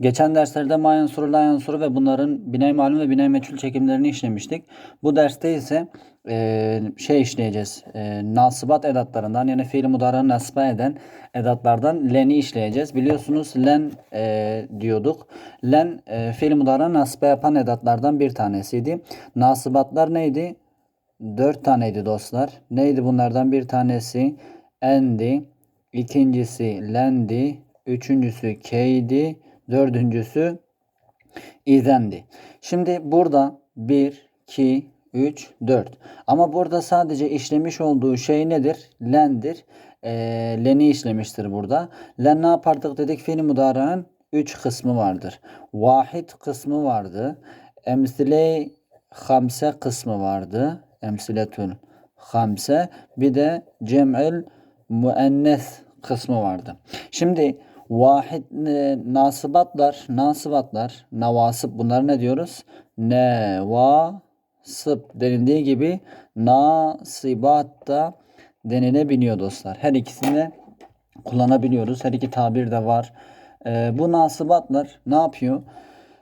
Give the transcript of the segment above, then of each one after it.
Geçen derslerde ma yansuru, la yansuru ve bunların binay malum ve binay meçhul çekimlerini işlemiştik. Bu derste ise e, şey işleyeceğiz. E, nasıbat edatlarından yani fiil mudara'nı nasba eden edatlardan len'i işleyeceğiz. Biliyorsunuz len e, diyorduk. Len e, fiil mudara'nı nasba yapan edatlardan bir tanesiydi. Nasıbatlar neydi? Dört taneydi dostlar. Neydi bunlardan bir tanesi? Endi. ikincisi lendi. Üçüncüsü keydi. Dördüncüsü izendi. Şimdi burada 1, 2, 3, 4. Ama burada sadece işlemiş olduğu şey nedir? Lendir. E, leni işlemiştir burada. Len ne yapardık dedik? Fiil mudara'nın 3 kısmı vardır. Vahid kısmı vardı. Emsile hamse kısmı vardı. Emsiletül hamse. Bir de cem'il müennes kısmı vardı. Şimdi vahid e, nasıbatlar, nasıbatlar, navasıp bunlar ne diyoruz? Nevasıp denildiği gibi nasibat da denilebiliyor dostlar. Her ikisini kullanabiliyoruz. Her iki tabir de var. E, bu nasıbatlar ne yapıyor?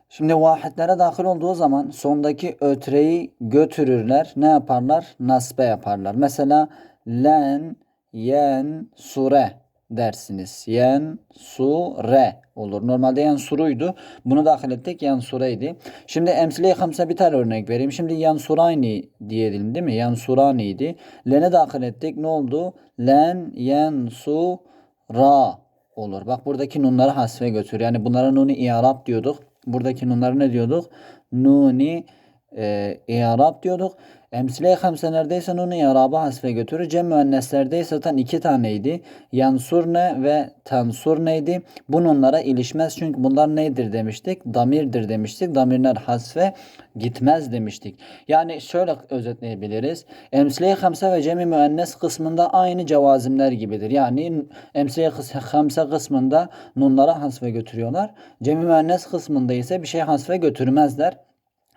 Şimdi vahitlere dahil olduğu zaman sondaki ötreyi götürürler. Ne yaparlar? Nasbe yaparlar. Mesela len, yen, sure dersiniz. Yen, sure olur. Normalde yen suruydu. Bunu dahil ettik. Yen sureydi. Şimdi emsile-i hamse bir tane örnek vereyim. Şimdi yen surayni diyelim değil mi? Yen suraniydi. Len'e dahil ettik. Ne oldu? Len, yen, su, ra olur. Bak buradaki nunları hasfe götür. Yani bunlara nuni i'rab diyorduk. Buradaki nunları ne diyorduk? Nuni e, i'rab diyorduk. Emsile-i hamse neredeyse nunu i'rabı hasfe götürür. Cem müenneslerdeyse zaten iki taneydi. Yansurne ve tansurneydi. Bu nunlara ilişmez çünkü bunlar nedir demiştik? Damirdir demiştik. Damirler hasfe gitmez demiştik. Yani şöyle özetleyebiliriz. Emsile-i hamse ve cemi müennes kısmında aynı cevazimler gibidir. Yani emsile-i hamse kısmında nunlara hasfe götürüyorlar. Cemi müennes kısmında ise bir şey hasfe götürmezler.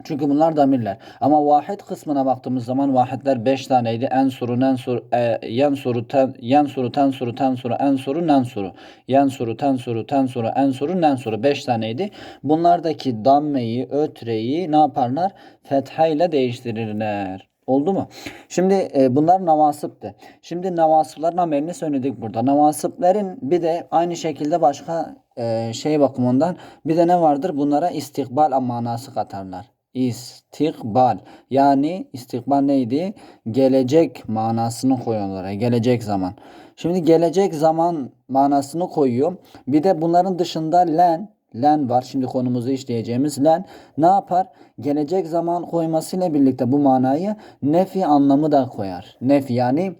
Çünkü bunlar damirler. Ama vahid kısmına baktığımız zaman vahidler 5 taneydi. En suru, nen suru, e, yen suru, ten, yen suru, ten suru, ten suru, en suru, nen suru. Yen suru, ten suru, ten suru, en suru, nen suru. 5 taneydi. Bunlardaki dammeyi, ötreyi ne yaparlar? Fetha ile değiştirirler. Oldu mu? Şimdi e, bunlar navasıptı. Şimdi navasıpların amelini söyledik burada. Navasıpların bir de aynı şekilde başka e, şey bakımından bir de ne vardır? Bunlara istikbal manası katarlar. İstikbal. Yani istikbal neydi? Gelecek manasını koyuyorlar. Gelecek zaman. Şimdi gelecek zaman manasını koyuyor. Bir de bunların dışında len len var. Şimdi konumuzu işleyeceğimiz len ne yapar? Gelecek zaman koymasıyla birlikte bu manayı nefi anlamı da koyar. Nefi yani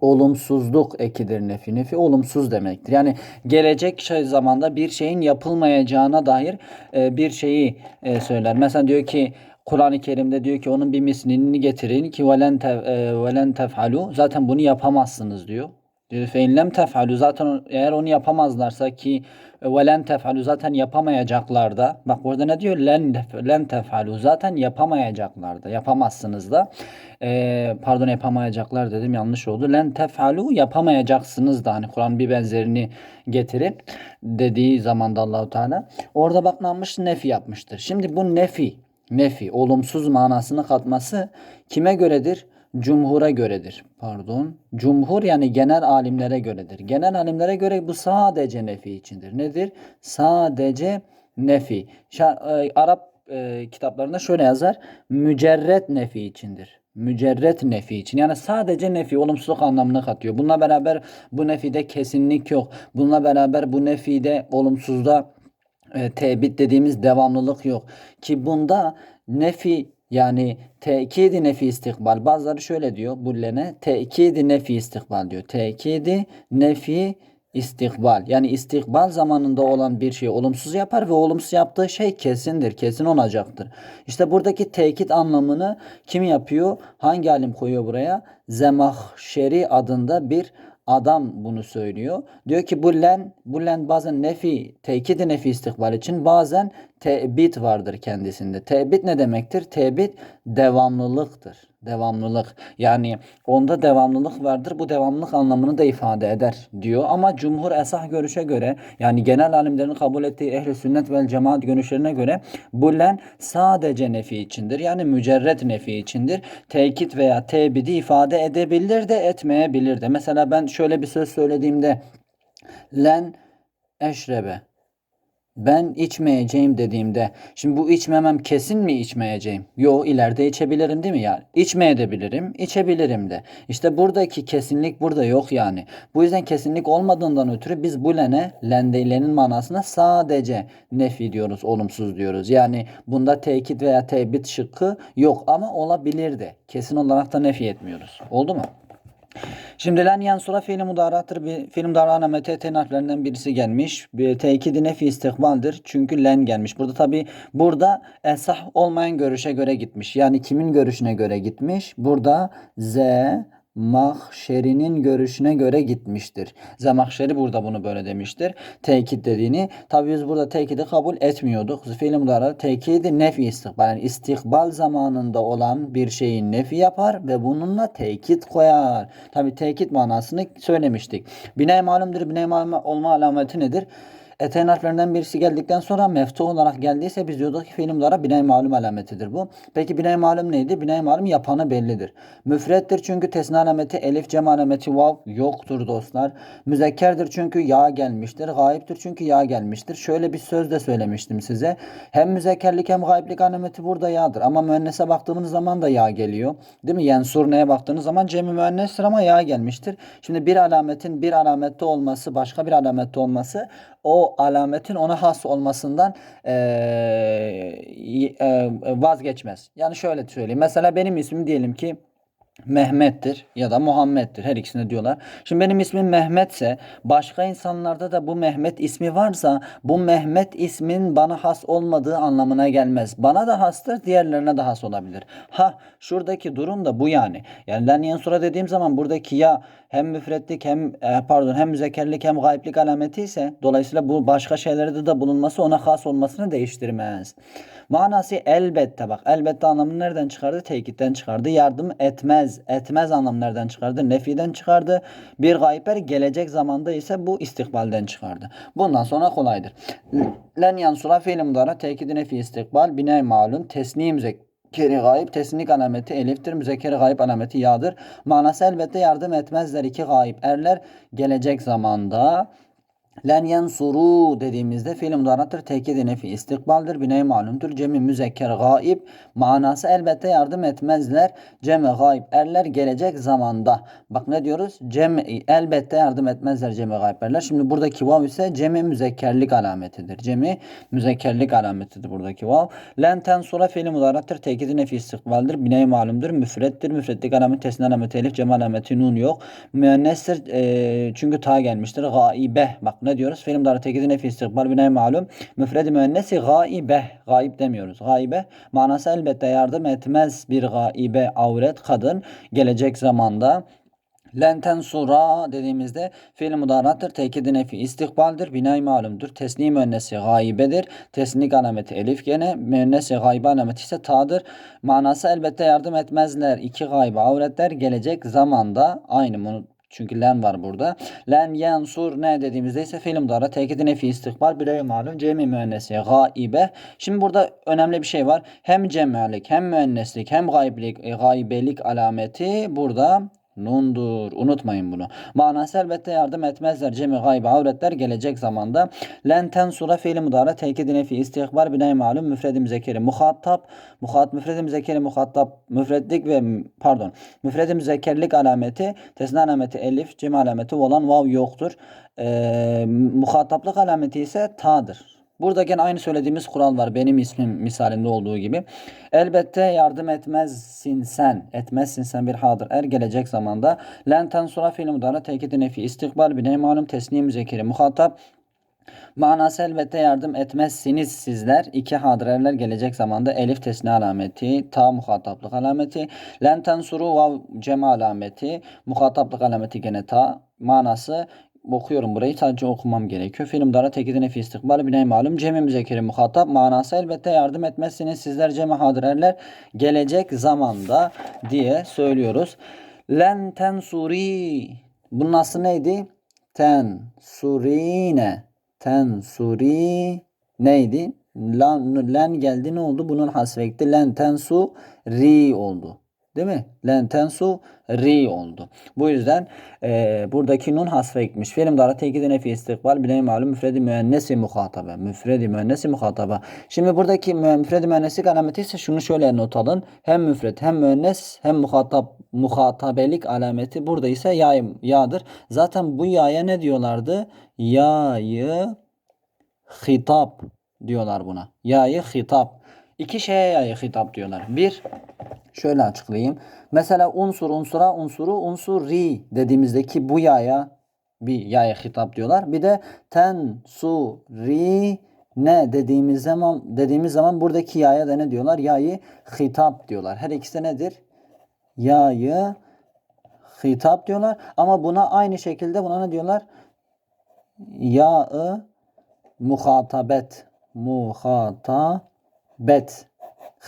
olumsuzluk ekidir nefi. Nefi olumsuz demektir. Yani gelecek şey zamanda bir şeyin yapılmayacağına dair e, bir şeyi e, söyler. Mesela diyor ki Kur'an-ı Kerim'de diyor ki onun bir mislini getirin ki velen tev, e, velen tef'alu zaten bunu yapamazsınız diyor. Diyor fe inlem tef'alu zaten eğer onu yapamazlarsa ki velen tef'alu zaten yapamayacaklar da. Bak burada ne diyor? Len len tef'alu zaten yapamayacaklar da. Yapamazsınız da. Ee, pardon yapamayacaklar dedim yanlış oldu. Len tef'alu yapamayacaksınız da. Hani Kur'an bir benzerini getirip dediği zamanda Allahu Teala. Orada bak ne? Nefi yapmıştır. Şimdi bu nefi nefi olumsuz manasını katması kime göredir? Cumhura göredir. Pardon. Cumhur yani genel alimlere göredir. Genel alimlere göre bu sadece nefi içindir. Nedir? Sadece nefi. Şa- e, Arap e, kitaplarında şöyle yazar. Mücerret nefi içindir. Mücerret nefi için. Yani sadece nefi olumsuzluk anlamını katıyor. Bununla beraber bu nefide kesinlik yok. Bununla beraber bu nefide olumsuzda e, tebit dediğimiz devamlılık yok. Ki bunda nefi yani tekidi nefi istikbal. Bazıları şöyle diyor bullene. Tekidi nefi istikbal diyor. Tekidi nefi istikbal. Yani istikbal zamanında olan bir şeyi olumsuz yapar ve olumsuz yaptığı şey kesindir. Kesin olacaktır. İşte buradaki tekit anlamını kim yapıyor? Hangi alim koyuyor buraya? Zemahşeri adında bir adam bunu söylüyor. Diyor ki bu len, bu len bazen nefi, tekidi nefi istikbal için bazen tebit vardır kendisinde. Tebit ne demektir? Tebit devamlılıktır. Devamlılık. Yani onda devamlılık vardır. Bu devamlılık anlamını da ifade eder diyor. Ama cumhur esah görüşe göre yani genel alimlerin kabul ettiği ehli sünnet vel cemaat görüşlerine göre bu len sadece nefi içindir. Yani mücerret nefi içindir. Tekit veya tebidi ifade edebilir de etmeyebilir de. Mesela ben şöyle bir söz söylediğimde len eşrebe ben içmeyeceğim dediğimde şimdi bu içmemem kesin mi içmeyeceğim? Yo ileride içebilirim değil mi yani? İçmeyebilirim, içebilirim de. İşte buradaki kesinlik burada yok yani. Bu yüzden kesinlik olmadığından ötürü biz bu lene lendeylenin manasına sadece nefi diyoruz, olumsuz diyoruz. Yani bunda tekit veya tebit şıkkı yok ama olabilir de. Kesin olarak da nefi etmiyoruz. Oldu mu? Şimdi len yansura fiili mudarattır. Bir fiil mudara alameti ten harflerinden birisi gelmiş. Bir tekidi nefi istikbaldir. Çünkü len gelmiş. Burada tabi burada esah olmayan görüşe göre gitmiş. Yani kimin görüşüne göre gitmiş? Burada Z Mahşeri'nin görüşüne göre gitmiştir. Zemahşeri burada bunu böyle demiştir. Tekit dediğini. Tabi biz burada tekidi kabul etmiyorduk. Fiil mudara tekidi nefi istikbal. Yani istikbal zamanında olan bir şeyin nefi yapar ve bununla tekit koyar. Tabi tekit manasını söylemiştik. Bine malumdur. Bine malum olma alameti nedir? Eteğin harflerinden birisi geldikten sonra meftu olarak geldiyse biz diyorduk ki fiil mudara binay malum alametidir bu. Peki binay malum neydi? Binay malum yapanı bellidir. Müfrettir çünkü tesna alameti elif cem alameti vav yoktur dostlar. Müzekkerdir çünkü ya gelmiştir. Gayiptir çünkü ya gelmiştir. Şöyle bir söz de söylemiştim size. Hem müzekkerlik hem gayiplik alameti burada ya'dır. Ama müennese baktığımız zaman da ya geliyor. Değil mi? Yani surneye baktığınız zaman cemi müennestir ama ya gelmiştir. Şimdi bir alametin bir alamette olması başka bir alamette olması o alametin ona has olmasından e, e, vazgeçmez. Yani şöyle söyleyeyim. Mesela benim ismim diyelim ki Mehmet'tir ya da Muhammed'dir. Her ikisine diyorlar. Şimdi benim ismim Mehmet'se başka insanlarda da bu Mehmet ismi varsa bu Mehmet ismin bana has olmadığı anlamına gelmez. Bana da hastır, diğerlerine de has olabilir. Ha şuradaki durum da bu yani. Yani len yansura dediğim zaman buradaki ya hem müfretlik hem e, pardon hem müzekkerlik hem gayiplik alameti ise dolayısıyla bu başka şeylerde de bulunması ona has olmasını değiştirmez. Manası elbette bak. Elbette anlamını nereden çıkardı? Tekitten çıkardı. Yardım etmez. Etmez anlamı nereden çıkardı? Nefiden çıkardı. Bir gayper gelecek zamanda ise bu istikbalden çıkardı. Bundan sonra kolaydır. Len yansura fiil mudara tekidi nefi istikbal binay malum tesnim müzekkeri gayip tesnik alameti eliftir. Müzekkeri gayip alameti yağdır. Manası elbette yardım etmezler iki gayip erler gelecek zamanda Len yansuru dediğimizde fiil mudarattır. Tekidi nefi istikbaldir. Biney malumdur. Cemi müzekker gaib. Manası elbette yardım etmezler. Cemi gaib erler gelecek zamanda. Bak ne diyoruz? Cemi elbette yardım etmezler cemi gaib erler. Şimdi buradaki vav ise cemi müzekkerlik alametidir. Cemi müzekkerlik alametidir buradaki vav. Len tensura fiil mudarattır. Tekidi nefi istikbaldir. Biney malumdur. Müfrettir. Müfretlik alameti tesnin alameti elif cem alameti nun yok. Müennestir. E, çünkü ta gelmiştir. Gaibe. Bak ne diyoruz? Fiil mudara tekidi nefi istikbal binay malum. Müfredi müennesi gaibe. Gaib demiyoruz. Gaibe manası elbette yardım etmez bir gaibe avret kadın gelecek zamanda Lenten sura dediğimizde fiil mudarattır. Tekidi nefi istikbaldir. Binay malumdur. Tesni müennesi gaybedir. Tesnik alameti elif gene. Müennesi gaybe alameti ise ta'dır. Manası elbette yardım etmezler. İki gaybe avretler gelecek zamanda aynı çünkü len var burada. Len yansur ne dediğimizde ise fiil mudara tekidi nefi istikbal bire malum cemi müennesi gaibe. Şimdi burada önemli bir şey var. Hem cemalik hem müenneslik hem gaybelik, gaybelik alameti burada Nundur. Unutmayın bunu. Manası elbette yardım etmezler. Cemi gaybe avretler gelecek zamanda. Len tensura fiili mudara tekidi nefi istikbar binay malum müfredi müzekeri muhatap. Muhat müfredi müzekeri muhatap müfredlik ve pardon müfredi müzekerlik alameti tesna alameti elif cemi alameti olan vav yoktur. Ee, muhataplık alameti ise ta'dır. Burada gene aynı söylediğimiz kural var. Benim ismim misalinde olduğu gibi. Elbette yardım etmezsin sen. Etmezsin sen bir hadır. Er gelecek zamanda. Len tensura fiil mudara tekidi nefi istikbal bine malum tesnim zekeri muhatap. Manası elbette yardım etmezsiniz sizler. İki hadirerler gelecek zamanda elif tesni alameti, ta muhataplık alameti, len tensuru vav cem alameti, muhataplık alameti gene ta. Manası okuyorum burayı sadece okumam gerekiyor. Film dara tekidi nefi istikbal biney malum cemi müzekeri muhatap manası elbette yardım etmezsiniz sizler cemi hadir erler gelecek zamanda diye söylüyoruz. Len tensuri bunun aslı neydi? Ten surine ten suri neydi? Lan, len geldi ne oldu? Bunun hasfı ekti. Len tensu ri oldu. Değil mi? Len tensu ri oldu. Bu yüzden e, buradaki nun hasfe ekmiş. Filim dara tekidi nefi istikbal bile malum müfredi müennesi muhatabe. Müfredi müennesi muhataba. Şimdi buradaki mü- müfredi müenneslik alameti ise şunu şöyle not alın. Hem müfred hem müennes hem muhatap muhatabelik alameti burada ise ya, ya'dır. Zaten bu ya'ya ne diyorlardı? Ya'yı hitap diyorlar buna. Ya'yı hitap. İki şeye hitap diyorlar. Bir, şöyle açıklayayım. Mesela unsur unsura unsuru unsuri dediğimizdeki bu ya'ya bir ya'ya hitap diyorlar. Bir de ten su ri ne dediğimiz zaman dediğimiz zaman buradaki ya'ya da ne diyorlar? Ya'yı hitap diyorlar. Her ikisi nedir? Ya'yı hitap diyorlar. Ama buna aynı şekilde buna ne diyorlar? Ya'ı muhatabet muhatabet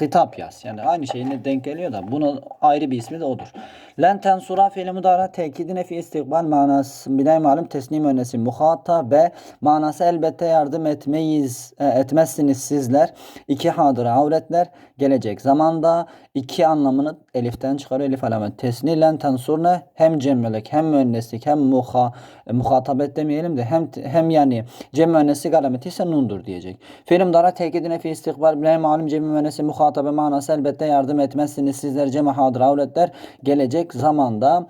hitap yaz. Yani aynı şeyine denk geliyor da bunun ayrı bir ismi de odur. Len tensura fiili mudara tekidine fi istikbal manası bilay malum teslim önnesi muhatabe manası elbette yardım etmeyiz e, etmezsiniz sizler. İki hadır avretler gelecek zamanda iki anlamını eliften çıkarıyor elif alamet. Tesni len tensurne hem cemmelek hem müenneslik hem muha, e, muhatabet demeyelim de hem hem yani cem müenneslik alameti ise nundur diyecek. Fiilim dara tekidine fi istikbal bilay malum cem müennesi muhatabe manası elbette yardım etmezsiniz sizler cem hadır avretler gelecek zamanda.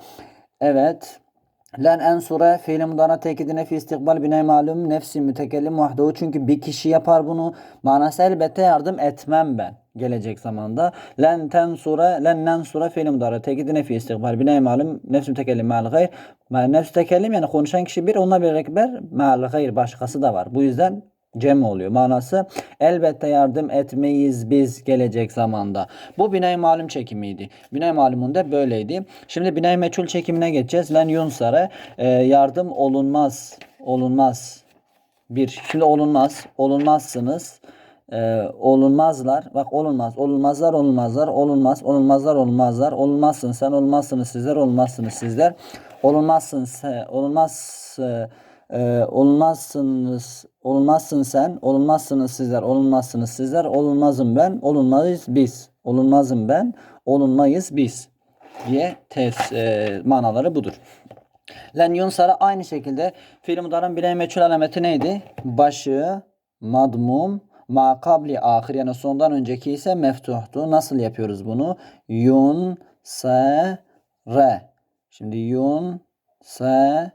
Evet. Len ensure fiili mudara tekidine fi istikbal bine malum nefsi mütekellim vahdehu. Çünkü bir kişi yapar bunu. Manası elbette yardım etmem ben. Gelecek zamanda. Len tensure len nensure fiili mudara tekidine fi istikbal bine malum nefsi mütekellim mal gayr. Nefsi mütekellim yani konuşan kişi bir onunla beraber mal gayr başkası da var. Bu yüzden cem oluyor. Manası elbette yardım etmeyiz biz gelecek zamanda. Bu binay malum çekimiydi. Binay malumunda böyleydi. Şimdi binay meçhul çekimine geçeceğiz. Len yunsara e, yardım olunmaz. Olunmaz. Bir. Şimdi olunmaz. Olunmazsınız. E, olunmazlar. Bak olunmaz. Olunmazlar olunmazlar. Olunmaz. Olunmazlar olunmazlar. Olunmazsın sen. Olmazsınız sizler. Olmazsınız sizler. Olunmazsın sen. Olunmaz. E, ee, olmazsınız, olmazsın sen, olmazsınız sizler, olunmazsınız sizler, olunmazım ben, olunmayız biz. Olunmazım ben, olunmayız biz diye tefs e, manaları budur. Len yunsara aynı şekilde fiil mudarın bile meçhul alameti neydi? Başı madmum ma kabli ahir yani sondan önceki ise meftuhtu. Nasıl yapıyoruz bunu? Yun se re. Şimdi yun se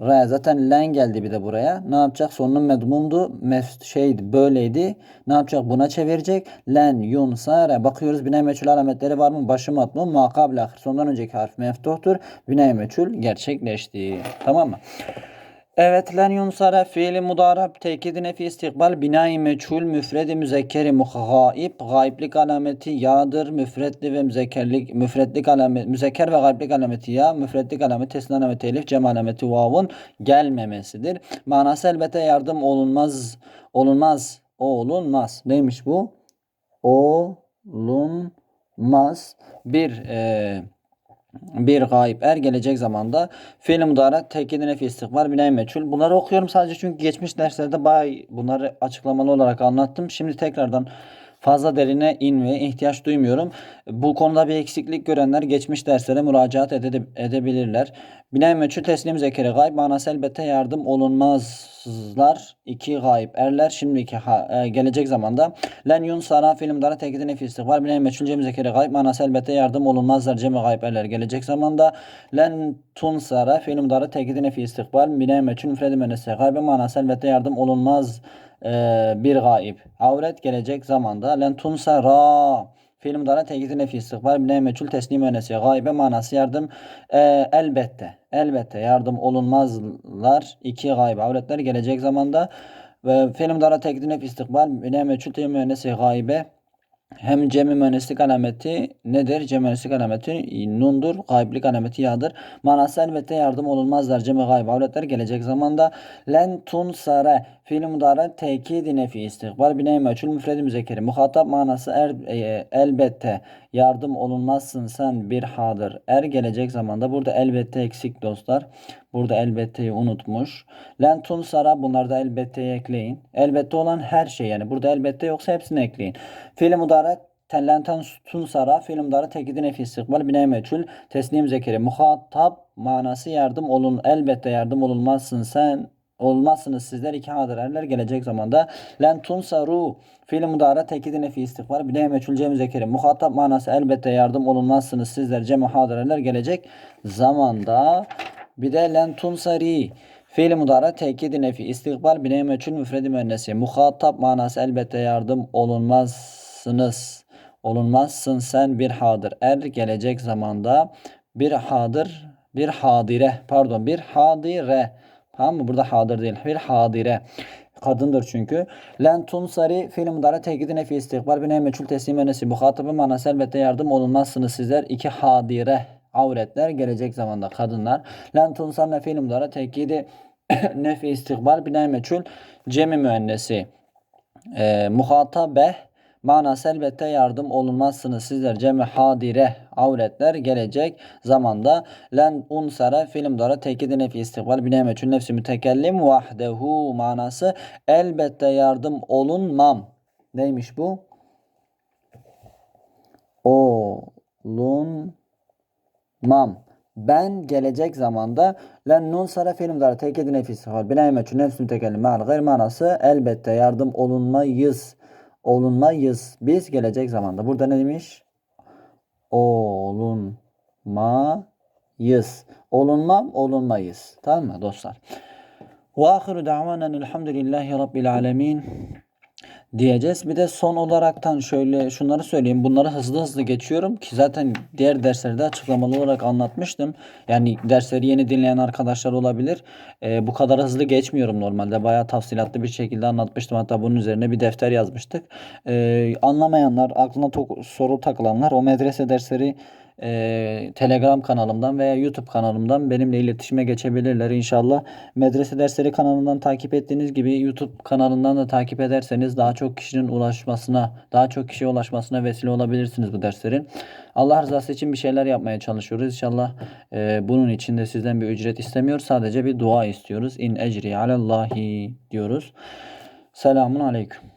R zaten len geldi bir de buraya. Ne yapacak? Sonunun medmumdu. Mef şeydi böyleydi. Ne yapacak? Buna çevirecek. Len yun sare. Bakıyoruz binay meçhul alametleri var mı? Başı matmum makabl ahir. Sondan önceki harf meftuhtur. Binay meçhul gerçekleşti. Tamam mı? Evet len yunsara fiili mudarab tekidine fi istikbal binayı meçhul müfredi müzekkeri muhaib gayblik alameti ya'dır müfredli ve müzekkerlik müfredlik alamet müzekker ve gayblik alameti ya müfredlik alameti tesnin alameti elif cem alameti vavun gelmemesidir. Manası elbette yardım olunmaz olunmaz olunmaz. Neymiş bu? Olunmaz. Bir eee bir gayb er gelecek zamanda fiil mudara tekidine fi istikbar binay meçhul. Bunları okuyorum sadece çünkü geçmiş derslerde bayağı bunları açıklamalı olarak anlattım. Şimdi tekrardan fazla derine inmeye ihtiyaç duymuyorum. Bu konuda bir eksiklik görenler geçmiş derslere müracaat ede- edebilirler. Binay meçhul teslim zekeri gayb manası elbette yardım olunmazlar. iki gayb erler şimdiki ha- e, gelecek zamanda. Len yun sara film dara tekidine fi istikbar binay meçhul cem zekeri gayb manası elbette yardım olunmazlar. Cem gayb erler gelecek zamanda. Len tun sara film dara tekidine fi istikbal binay meçhul müfredi menese gayb manası elbette yardım olunmaz e, bir gaib. Avret gelecek zamanda. Len tun sara Fiil dara tekidine fi istikbal bine meçhul teslim önesi. Gaybe manası yardım. E, elbette. Elbette yardım olunmazlar. İki gaybe avretler gelecek zamanda. Ve fiil dara tekidine fi istikbal bine meçhul teslim önesi. Gaybe hem cemi mühendislik alameti nedir? Cemi mühendislik alameti nundur. Gayblik alameti yağdır. Manası elbette yardım olunmazlar. Cemi gayb avletler gelecek zamanda. Len tunsare fiil mudara tekidi nefi istikbal bine meçhul müfredi müzekeri. Muhatap manası er, e, elbette yardım olunmazsın sen bir hadır. Er gelecek zamanda burada elbette eksik dostlar. Burada elbetteyi unutmuş. Len tunsara bunlarda elbetteyi ekleyin. Elbette olan her şey yani. Burada elbette yoksa hepsini ekleyin. Fiil mudara tellenten tunsara fiil mudara tekidi nefi istikbal bine meçhul teslim zekeri. Muhatap manası yardım olun. Elbette yardım olunmazsın sen olmazsınız sizler iki hadır erler gelecek zamanda len tunsaru fiil mudara tekidi nefi istikbar bile meçhul cem zekeri muhatap manası elbette yardım olunmazsınız sizler cem hadır erler gelecek zamanda bir de len tunsari fiil mudara tekidi nefi istikbal bile meçhul müfredi müennesi muhatap manası elbette yardım olunmazsınız olunmazsın sen bir hadır er gelecek zamanda bir hadır bir hadire pardon bir hadire Tamam mı? Burada hadır değil. Bir hadire. Kadındır çünkü. Len tunsari fiil mudara tekidi nefi istikbar bine meçhul teslim önesi. Muhatabı manası elbette yardım olunmazsınız sizler. iki hadire avretler gelecek zamanda kadınlar. Len tunsar ne fiil mudara tekidi nefi istikbar bine meçhul cemi müennesi. E, muhatabe manası elbette yardım olunmazsınız sizler cemi hadire avretler gelecek zamanda len unsara film dara tekidi nefi istikbal binemeçün nefsi mütekellim vahdehu manası elbette yardım olunmam neymiş bu olunmam ben gelecek zamanda len nun sara film dara tekidi nefi istikbal binemeçün nefsi mütekellim mal gayr manası elbette yardım olunmayız olunmayız. Biz gelecek zamanda. Burada ne demiş? Olunmayız. Olunmam, olunmayız. Tamam mı dostlar? Ve ahiru da'vanen elhamdülillahi rabbil alemin diyeceğiz. Bir de son olaraktan şöyle şunları söyleyeyim. Bunları hızlı hızlı geçiyorum ki zaten diğer derslerde açıklamalı olarak anlatmıştım. Yani dersleri yeni dinleyen arkadaşlar olabilir. Ee, bu kadar hızlı geçmiyorum normalde. Bayağı tafsilatlı bir şekilde anlatmıştım. Hatta bunun üzerine bir defter yazmıştık. Ee, anlamayanlar, aklına soru takılanlar o medrese dersleri e, Telegram kanalımdan veya YouTube kanalımdan benimle iletişime geçebilirler inşallah. Medrese dersleri kanalından takip ettiğiniz gibi YouTube kanalından da takip ederseniz daha çok kişinin ulaşmasına, daha çok kişiye ulaşmasına vesile olabilirsiniz bu derslerin. Allah rızası için bir şeyler yapmaya çalışıyoruz. İnşallah e, bunun için de sizden bir ücret istemiyoruz. Sadece bir dua istiyoruz. İn ecri alallahi diyoruz. Selamun aleyküm.